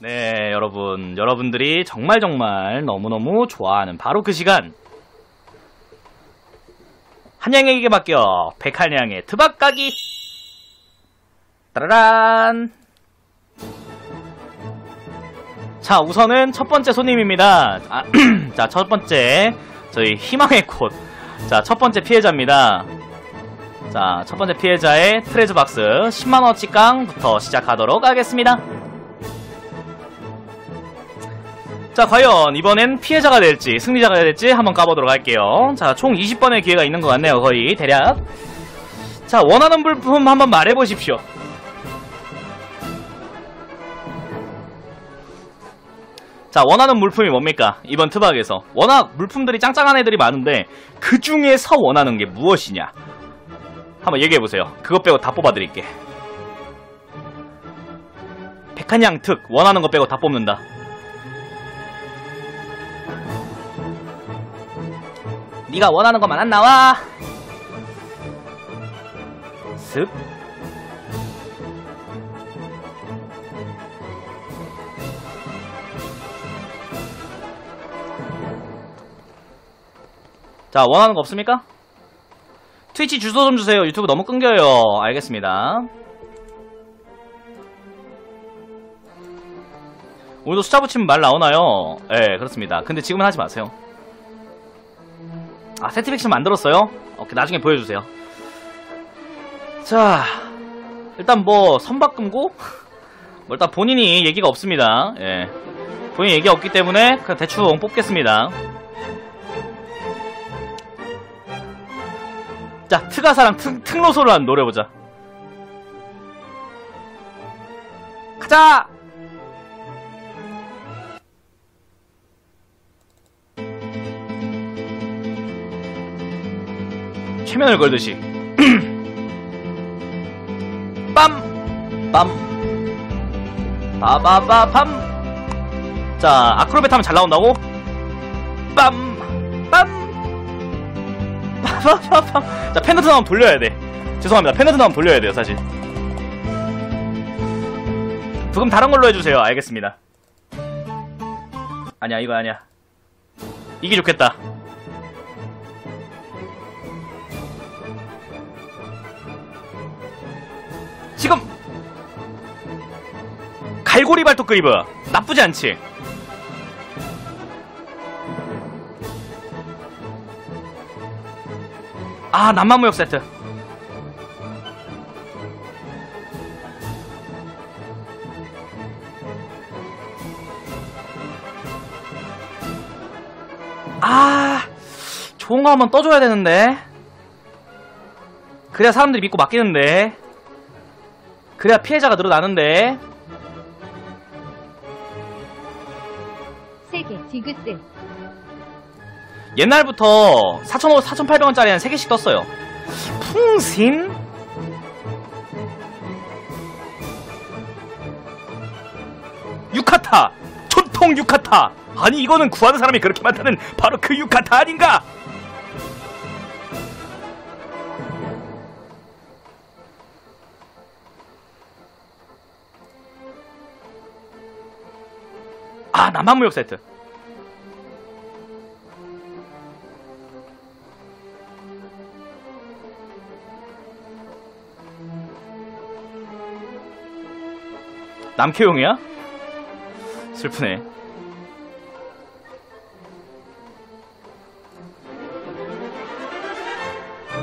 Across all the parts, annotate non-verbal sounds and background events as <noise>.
네, 여러분. 여러분들이 정말 정말 너무너무 좋아하는 바로 그 시간. 한양에게 맡겨 백한양의 트박가기. 따라란. 자, 우선은 첫 번째 손님입니다. 아, <clears throat> 자, 첫 번째 저희 희망의 꽃. 자, 첫 번째 피해자입니다. 자, 첫 번째 피해자의 트레즈 박스 10만원어치 깡부터 시작하도록 하겠습니다. 자, 과연 이번엔 피해자가 될지 승리자가 될지 한번 까보도록 할게요. 자, 총 20번의 기회가 있는 것 같네요, 거의 대략. 자, 원하는 물품 한번 말해보십시오. 자, 원하는 물품이 뭡니까? 이번 트박에서. 워낙 물품들이 짱짱한 애들이 많은데, 그 중에서 원하는 게 무엇이냐? 한번 얘기해보세요. 그것 빼고 다 뽑아드릴게. 백한양 특, 원하는 거 빼고 다 뽑는다. 네가 원하는 것만 안 나와. 습. 자, 원하는 거 없습니까? 트위치 주소 좀 주세요. 유튜브 너무 끊겨요. 알겠습니다. 오늘도 숫자 붙이면 말 나오나요? 예, 네, 그렇습니다. 근데 지금은 하지 마세요. 아, 세티백션 만들었어요? 오케이, 나중에 보여주세요. 자, 일단 뭐, 선박금고? <laughs> 뭐, 일단 본인이 얘기가 없습니다. 예. 본인 얘기가 없기 때문에 그냥 대충 뽑겠습니다. 자, 트가사랑 트, 특로소를 한 노려보자. 가자! 최면을 걸듯이. <clears throat> 빰! 빰! 바바바밤! 자, 아크로벳 하면 잘 나온다고? 빰! 자, 펜던트 나오면 돌려야 돼. 죄송합니다. 펜던트 나오면 돌려야 돼요, 사실. 부금 다른 걸로 해주세요. 알겠습니다. 아니야, 이거 아니야. 이게 좋겠다. 지금! 갈고리 발톱 그리브. 나쁘지 않지? 아, 남만무역 세트. 아, 좋은 거 한번 떠줘야 되는데. 그래야 사람들이 믿고 맡기는데. 그래야 피해자가 늘어나는데. 세계 디귿들 옛날부터 4,500, 4,800원짜리 한 3개씩 떴어요. 풍신? 유카타! 전통 유카타! 아니 이거는 구하는 사람이 그렇게 많다는 바로 그 유카타 아닌가? 아 남한무역 세트 남캐용이야? 슬프네.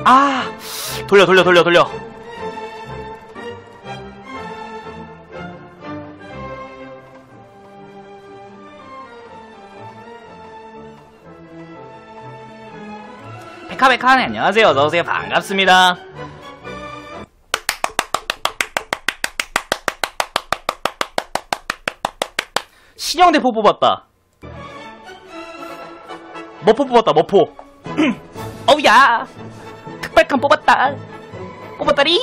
아! 돌려, 돌려, 돌려, 돌려. 백화백화네 안녕하세요. 어서오세요. 반갑습니다. 신형대포 뽑았다. 머포 뽑았다, 머포. <clears throat> 어우야! 특발칸 뽑았다. 뽑았다리!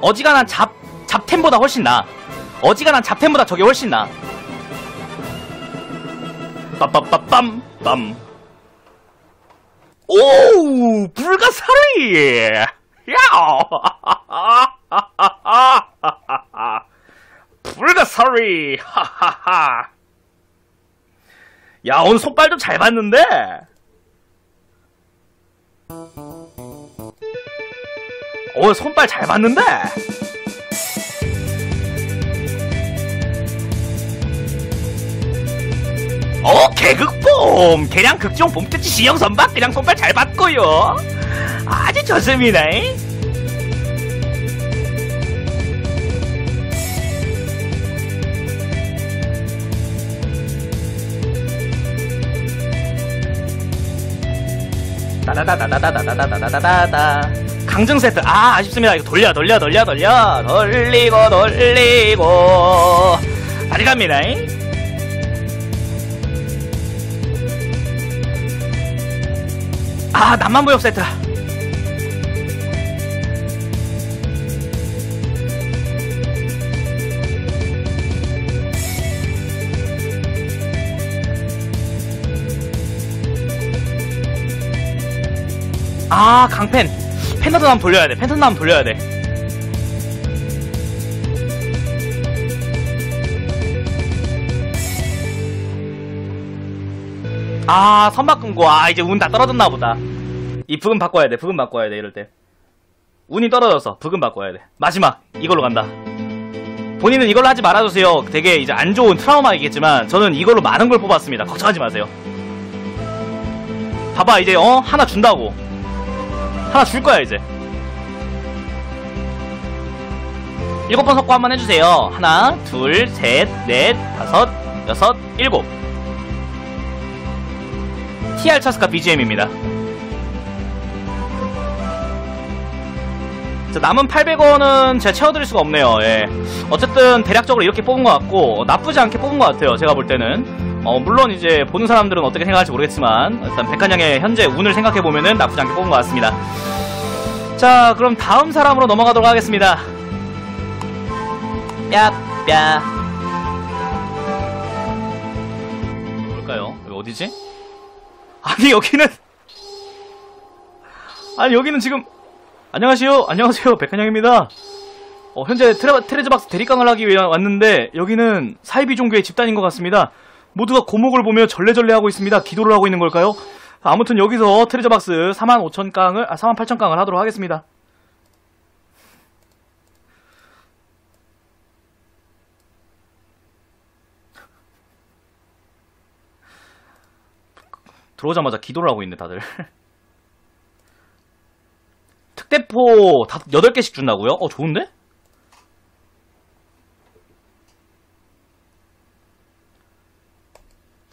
어지간한 잡, 잡템보다 훨씬 나. 어지간한 잡템보다 저게 훨씬 나. 빰빰빰빰 빰. 오, 불가사리! 야! <laughs> 불가사리! 하하하! 야, 오늘 손발 좀 잘 봤는데? 오늘 손발 잘 봤는데? 어, 개극봄! 개량 극중 봄특지 시형 선박 그냥 손발 잘 봤고요. 아주 좋습니다. 따 다다다다다다다다다다다 강정 세트 아 아쉽습니다 이거 돌려 돌려 돌려 돌려 돌리고 돌리고 다리 갑니다 아 남만부역 세트 아 강펜 펜턴도 한번 돌려야 돼 펜턴도 한번 돌려야 돼 아, 선박 끊고, 아, 이제 운 다 떨어졌나 보다. 이 부금 바꿔야 돼, 부금 바꿔야 돼, 이럴 때. 운이 떨어져서 부금 바꿔야 돼. 마지막, 이걸로 간다. 본인은 이걸로 하지 말아주세요. 되게 이제 안 좋은 트라우마이겠지만, 저는 이걸로 많은 걸 뽑았습니다. 걱정하지 마세요. 봐봐, 이제, 어? 하나 준다고. 하나 줄 거야, 이제. 일곱 번 섞고 한번 해주세요. 하나, 둘, 셋, 넷, 다섯, 여섯, 일곱. TR 차스카 BGM입니다. 자, 남은 800원은 제가 채워드릴 수가 없네요. 예. 어쨌든 대략적으로 이렇게 뽑은 것 같고 어, 나쁘지 않게 뽑은 것 같아요. 제가 볼 때는. 어, 물론 이제 보는 사람들은 어떻게 생각할지 모르겠지만 일단 백한양의 현재 운을 생각해 보면은 나쁘지 않게 뽑은 것 같습니다. 자, 그럼 다음 사람으로 넘어가도록 하겠습니다. 뺨, 뺨. 뭘까요? 여기 어디지? 아니 여기는 <laughs> 아니 여기는 지금 안녕하세요 안녕하세요 백한영입니다 어, 현재 트레, 트레저박스 대리깡을 하기 위해 왔는데 여기는 사이비 종교의 집단인 것 같습니다 모두가 고목을 보며 절레절레 하고 있습니다 기도를 하고 있는 걸까요? 아무튼 여기서 4만 5천 깡을 아 4만 8천 깡을 하도록 하겠습니다 들어오자마자 기도를 하고 있네, 다들. <laughs> 특대포 다 8개씩 준다고요? 어, 좋은데?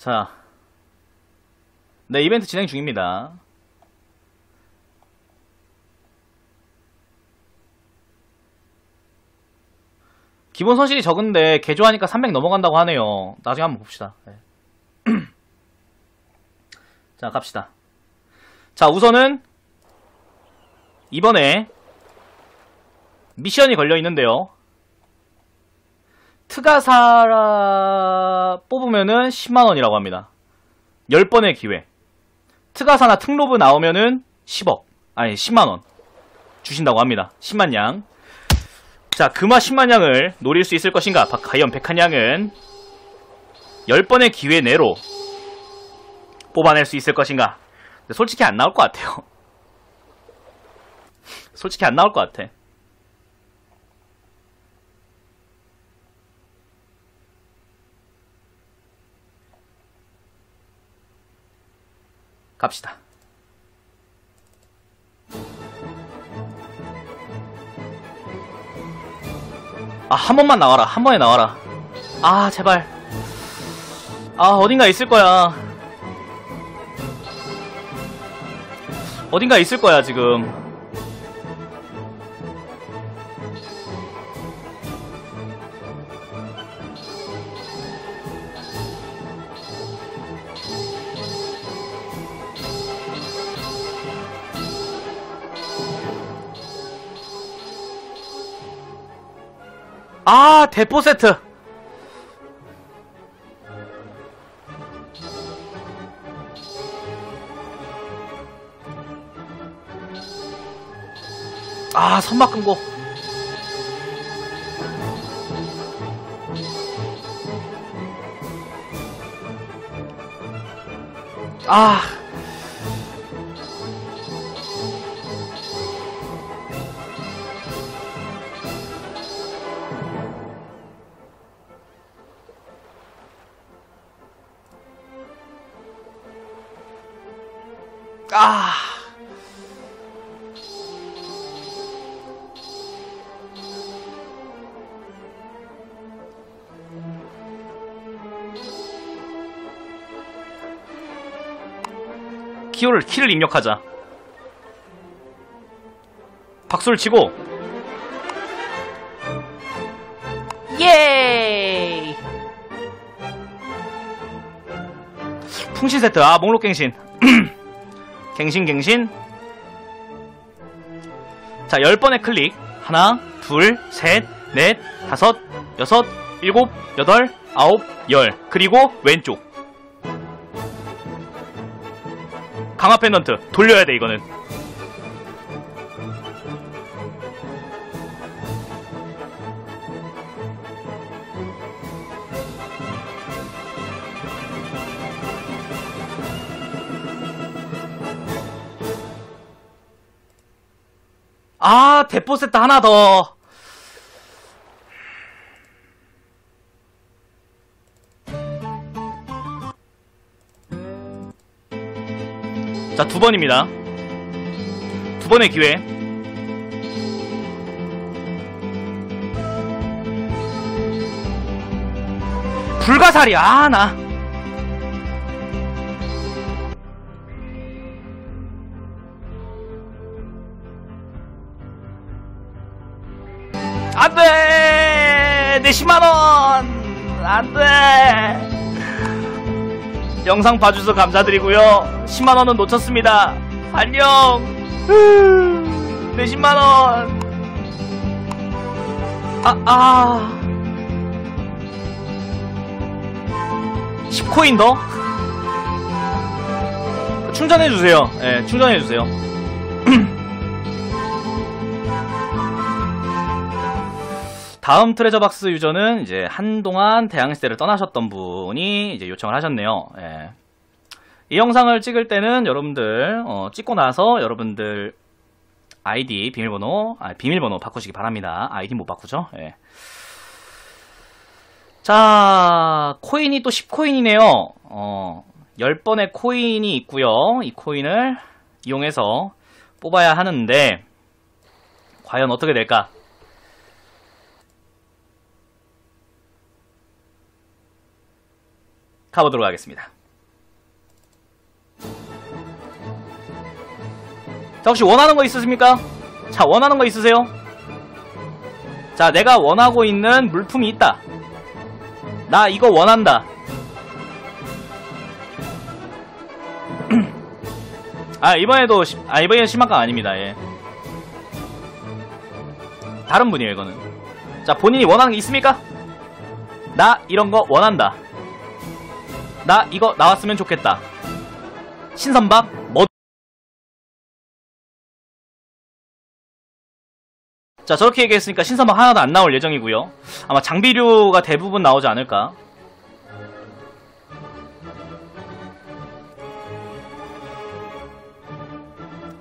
자. 네, 이벤트 진행 중입니다. 기본 손실이 적은데 개조하니까 300 넘어간다고 하네요. 나중에 한번 봅시다. 네. <clears throat> 자, 갑시다. 자, 우선은 이번에 미션이 걸려 있는데요. 트가사라 뽑으면은 10만원이라고 합니다. 10번의 기회. 트가사나 특로브 나오면은 10억. 아니, 10만원. 주신다고 합니다. 10만 양. 자, 금화 10만 양을 노릴 수 있을 것인가? 과연 백한 양은 10번의 기회 내로 뽑아낼 수 있을 것인가? 솔직히 안 나올 것 같아요. <laughs> 솔직히 안 나올 것 같아. 갑시다. 아, 한 번만 나와라. 한 번에 나와라. 아, 제발. 아, 어딘가 있을 거야. 어딘가 있을 거야, 지금. 대포 세트. 아 선박 금고. 아. 키를 키를 입력하자. 박수를 치고. 예! 풍신 세트. 아 목록 갱신. <clears throat> 갱신 갱신. 자 10번의 클릭. 하나 둘셋넷 다섯 여섯 일곱 여덟 아홉 열. 그리고 왼쪽 강화 펜던트 돌려야 돼 이거는. 아 대포 세트 하나 더 자, 두 번입니다. 두 번의 기회. 불가사리, 아, 나. 안 돼! 내 10만원! 안 돼! 영상 봐주셔서 감사드리고요. 10만원은 놓쳤습니다. 안녕! 내 10만원! 아, 아. 10코인 더? 충전해주세요. 예, 충전해주세요. <clears throat> 다음 트레저 박스 유저는 이제 한동안 대항시대를 떠나셨던 분이 이제 요청을 하셨네요. 예. 이 영상을 찍을 때는 여러분들 어, 찍고 나서 여러분들 아이디 비밀번호 아, 비밀번호 바꾸시기 바랍니다. 아이디 못 바꾸죠? 예. 자 코인이 또 10코인이네요. 어, 10번의 코인이 있고요. 이 코인을 이용해서 뽑아야 하는데 과연 어떻게 될까? 가보도록 하겠습니다. 자, 혹시 원하는 거 있으십니까? 자, 원하는 거 있으세요? 자, 내가 원하고 있는 물품이 있다. 나 이거 원한다. <clears throat> 아, 이번에도, 시- 아, 이번에는 심한강 아닙니다, 예. 다른 분이에요, 이거는. 자, 본인이 원하는 게 있습니까? 나 이런 거 원한다. 나 이거 나왔으면 좋겠다. 신선박 뭐 자, 저렇게 얘기했으니까 신선박 하나도 안 나올 예정이고요. 아마 장비류가 대부분 나오지 않을까.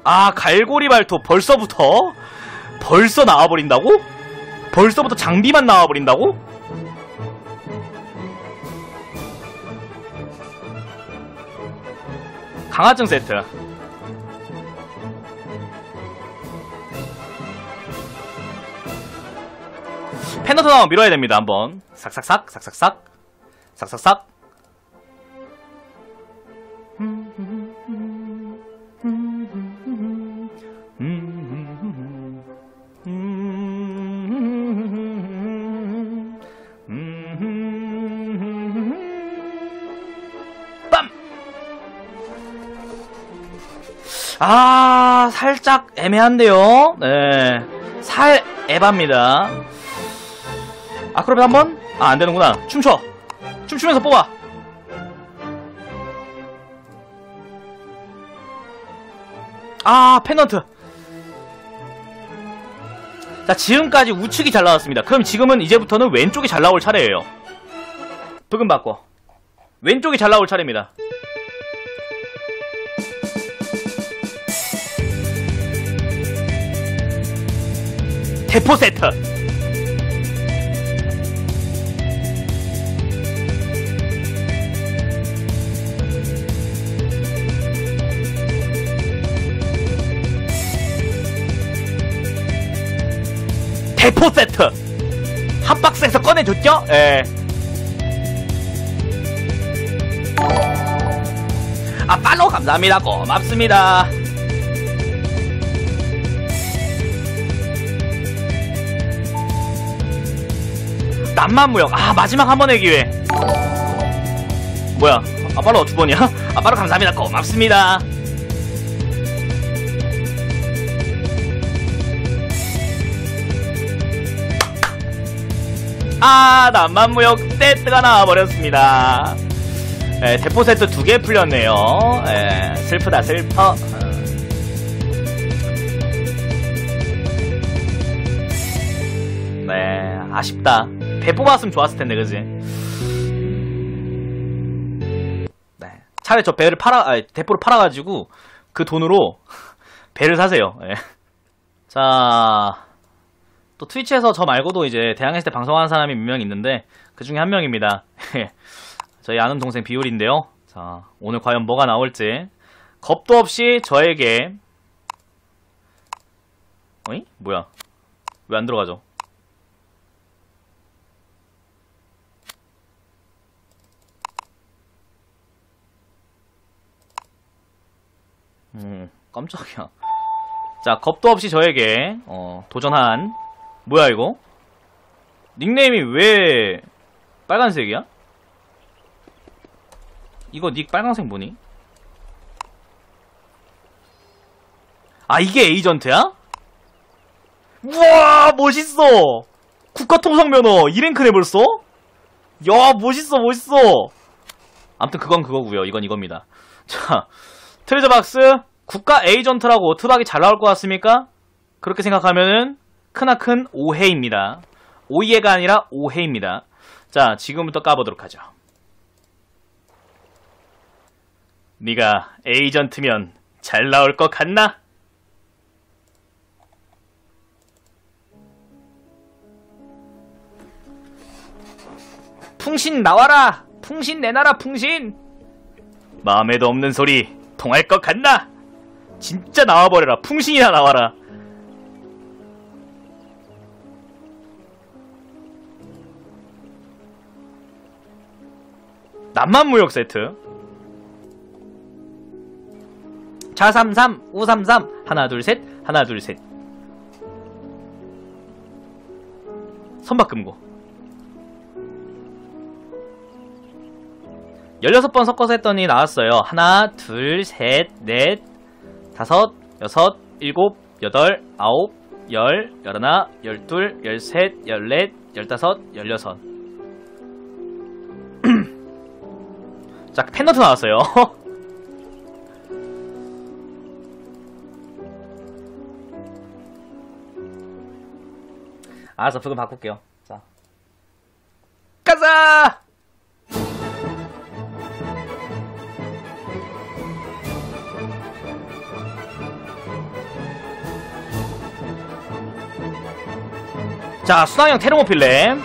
아, 갈고리 발톱 벌써부터? 벌써 나와버린다고? 벌써부터 장비만 나와버린다고? 강화증 세트. 펜더트 나오면 밀어야 됩니다, 한번. 삭삭삭, 삭삭삭, 삭삭삭. 빰! 아, 살짝 애매한데요? 네. 살, 에바입니다. 아크로벳 한 번? 아, 안 되는구나. 춤춰! 춤추면서 뽑아! 아, 펜던트! 자, 지금까지 우측이 잘 나왔습니다. 그럼 지금은 이제부터는 왼쪽이 잘 나올 차례예요. 부금 바꿔. 왼쪽이 잘 나올 차례입니다. 대포 세트. 대포 세트. 한 박스에서 꺼내줬죠? 예. 아, 팔로우 감사합니다. 고맙습니다. 남만무역. 아, 마지막 한 번의 기회. 뭐야? 아, 팔로우 두 번이야? <laughs> 아, 팔로우 감사합니다. 고맙습니다. 아, 남만무역 세트가 나와버렸습니다. 에, 대포 세트 두 개 풀렸네요. 에, 슬프다, 슬퍼. 네, 아쉽다. 배 뽑았으면 좋았을 텐데, 그지? 네. 차라리 저 배를 팔아, 아니, 대포를 팔아가지고 그 돈으로 <laughs> 배를 사세요. 예. 자, 또 트위치에서 저 말고도 이제 대항했을 때 방송하는 사람이 몇 명 있는데 그 중에 한 명입니다. <laughs> 저희 아는 동생 비율인데요. 자, 오늘 과연 뭐가 나올지 겁도 없이 저에게 어이? 뭐야? 왜 안 들어가죠? 음, 깜짝이야. 자, 겁도 없이 저에게 어, 도전한 뭐야 이거? 닉네임이 왜 빨간색이야? 이거 닉 빨간색 뭐니? 아 이게 에이전트야? 우와 멋있어 국가통상면허 2랭크네 벌써? 야 멋있어 멋있어 암튼 그건 그거고요 이건 이겁니다 자 트레저 박스 국가 에이전트라고 트박이 잘 나올 것 같습니까? 그렇게 생각하면은 크나큰 오해입니다. 오이해가 아니라 오해입니다. 자, 지금부터 까보도록 하죠. 네가 에이전트면 잘 나올 것 같나? 풍신 나와라! 풍신 내놔라, 풍신! 마음에도 없는 소리 통할 것 같나? 진짜 나와버려라. 풍신이나 나와라. 남만무역 세트. 자삼삼, 우삼삼, 하나 둘 셋, 하나 둘 셋. 선박금고. 16번 섞어서 했더니 나왔어요. 하나, 둘, 셋, 넷, 다섯, 여섯, 일곱, 여덟, 아홉, 열, 열하나, 열둘, 열셋, 열넷, 열다섯, 열여섯. <clears throat> 자, 펜너트 나왔어요. <laughs> 알았어, 그거 바꿀게요. 자. 가자! 자, 순항형 테르모필렘.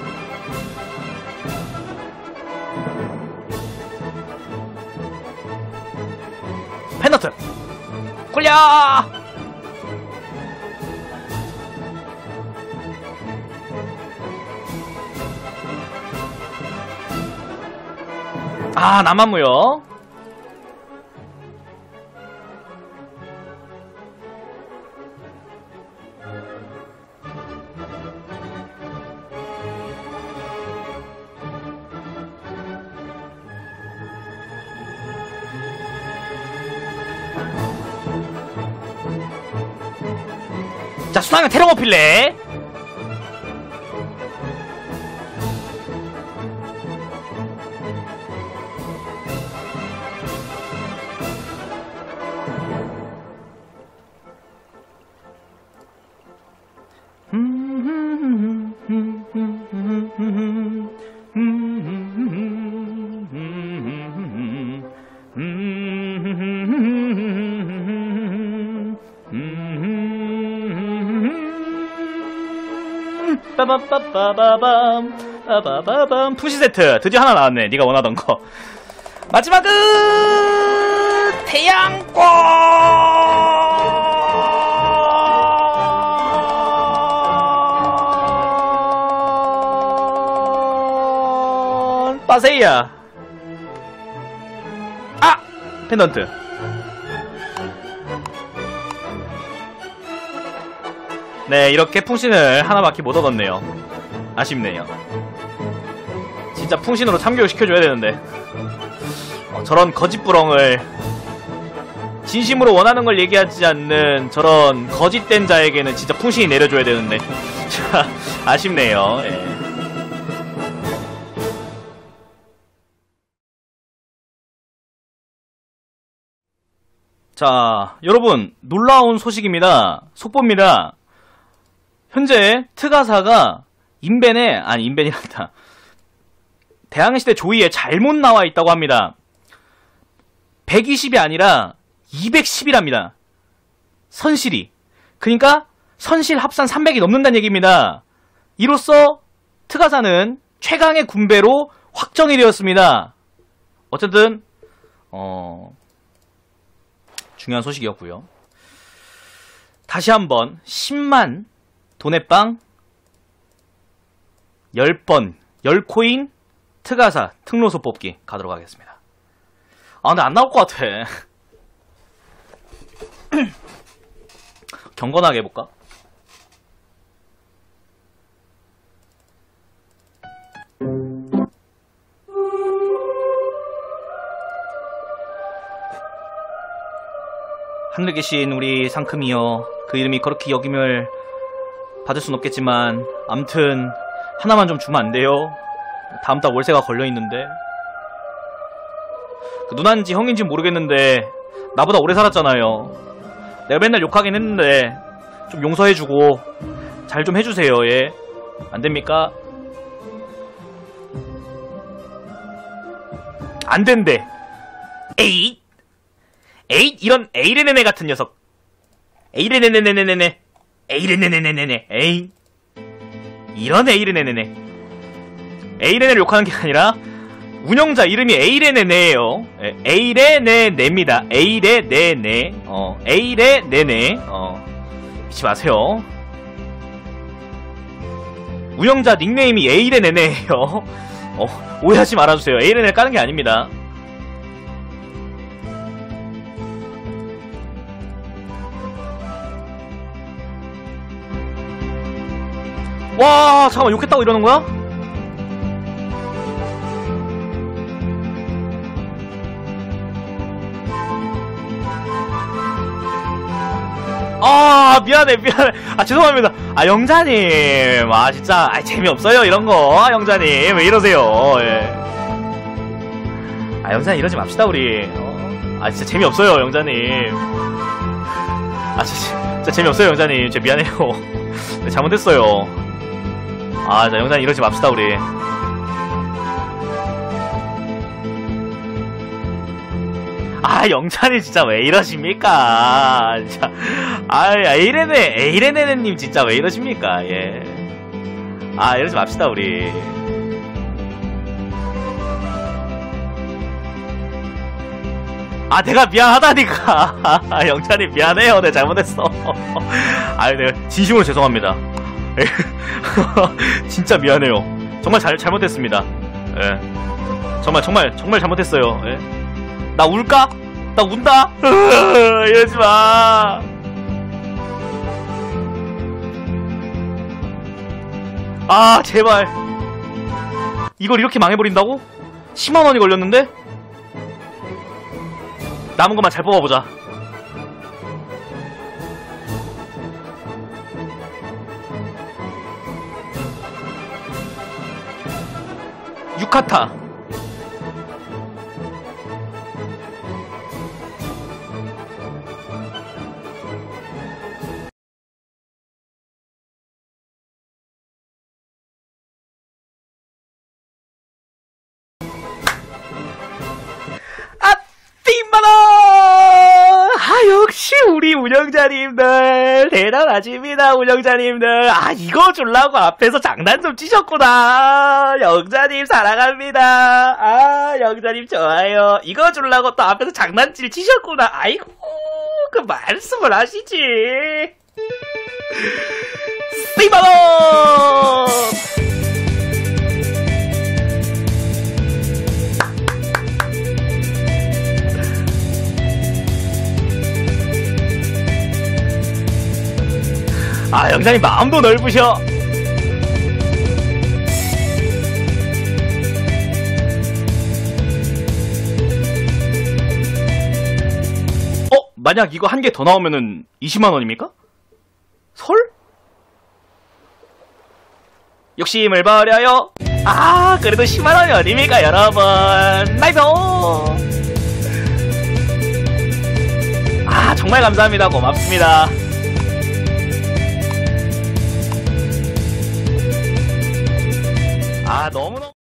펜너트. 굴려! 아, 남한무요. 테르모필레. 빠밤빠빠바밤. 빠바바밤. 푸시 세트. 드디어 하나 나왔네. 네가 원하던 거. 마지막은 태양권! 빠세이야. 아! 펜던트 네 이렇게 풍신을 하나밖에 못 얻었네요. 아쉽네요. 진짜 풍신으로 참교육 시켜줘야 되는데. 어, 저런 거짓부렁을 진심으로 원하는 걸 얘기하지 않는 저런 거짓된 자에게는 진짜 풍신이 내려줘야 되는데. <laughs> 자, 아쉽네요. 예. 자 여러분 놀라운 소식입니다. 속보입니다 현재 트가사가 인벤에 아니 인벤이란다. 대항시대 조이에 잘못 나와 있다고 합니다. 120이 아니라 210이랍니다. 선실이. 그러니까 선실 합산 300이 넘는다는 얘기입니다. 이로써 트가사는 최강의 군배로 확정이 되었습니다. 어쨌든 어 중요한 소식이었고요. 다시 한번 10만 돈의빵 10번 10코인 트가사 특로소 뽑기 가도록 하겠습니다 아 근데 안 나올 것 같아 <clears throat> 경건하게 해볼까? 하늘에 계신 우리 상큼이여 그 이름이 그렇게 여김을 받을 순 없겠지만 암튼 하나만 좀 주면 안 돼요? 다음 달 월세가 걸려있는데. 그 누나인지 형인지 모르겠는데 나보다 오래 살았잖아요. 내가 맨날 욕하긴 했는데 좀 용서해주고 잘 좀 해주세요 예. 안됩니까? 안된대. 에잇! 에잇? 이런 에이레네네 같은 녀석. 에이레네네네네네 에이레네네네네네 에이 이런 에이레네네네 에이레네를 욕하는 게 아니라 운영자 이름이 에이레네네예요. 에이레네네입니다. 에이레네네 어 에이레네네 어 믿지 마세요. 운영자 닉네임이 에이레네네예요. 어 오해하지 말아주세요. 에이레네 까는 게 아닙니다 와 잠깐만 욕했다고 이러는 거야? 아 미안해 미안해. 아 죄송합니다. 아 영자님. 아 진짜 아 재미없어요 이런거. 아, 영자님. 왜 이러세요? 예. 아 영자님 이러지 맙시다 우리. 어? 아 진짜 재미없어요 영자님. 아 진짜, 진짜 재미없어요 영자님. 진짜 미안해요. 네, <laughs> 잘못했어요 아, 자, 영상 이러지 맙시다, 우리. 아, 영찬이 진짜 왜 이러십니까? 진짜. 아, 에이레네, 에이레네님 진짜 왜 이러십니까? 예. 아, 이러지 맙시다, 우리. 아, 내가 미안하다니까. <laughs> 영찬이 미안해요. 내가 잘못했어. <laughs> 아, 내가 진심으로 죄송합니다. <laughs> 진짜 미안해요. 정말 잘, 잘못했습니다. 예. 정말, 정말, 정말 잘못했어요. 예. 나 울까? 나 운다? <laughs> 이러지 마. 아, 제발. 이걸 이렇게 망해버린다고? 10만원이 걸렸는데? 남은 것만 잘 뽑아보자. 유카타 운영자님들. 대단하십니다 운영자님들. 아 이거 줄라고 앞에서 장난 좀 치셨구나. 영자님 사랑합니다. 아 영자님 좋아요. 이거 줄라고 또 앞에서 장난질 치셨구나. 아이고 그 말씀을 하시지. <laughs> 스티바로 아 영자님 마음도 넓으셔 어? 만약 이거 한 개 더 나오면은 20만 원입니까? 설? 욕심을 버려요 아 그래도 10만 원이 어딥니까 여러분 나이스 아 정말 감사합니다 고맙습니다 아 너무너무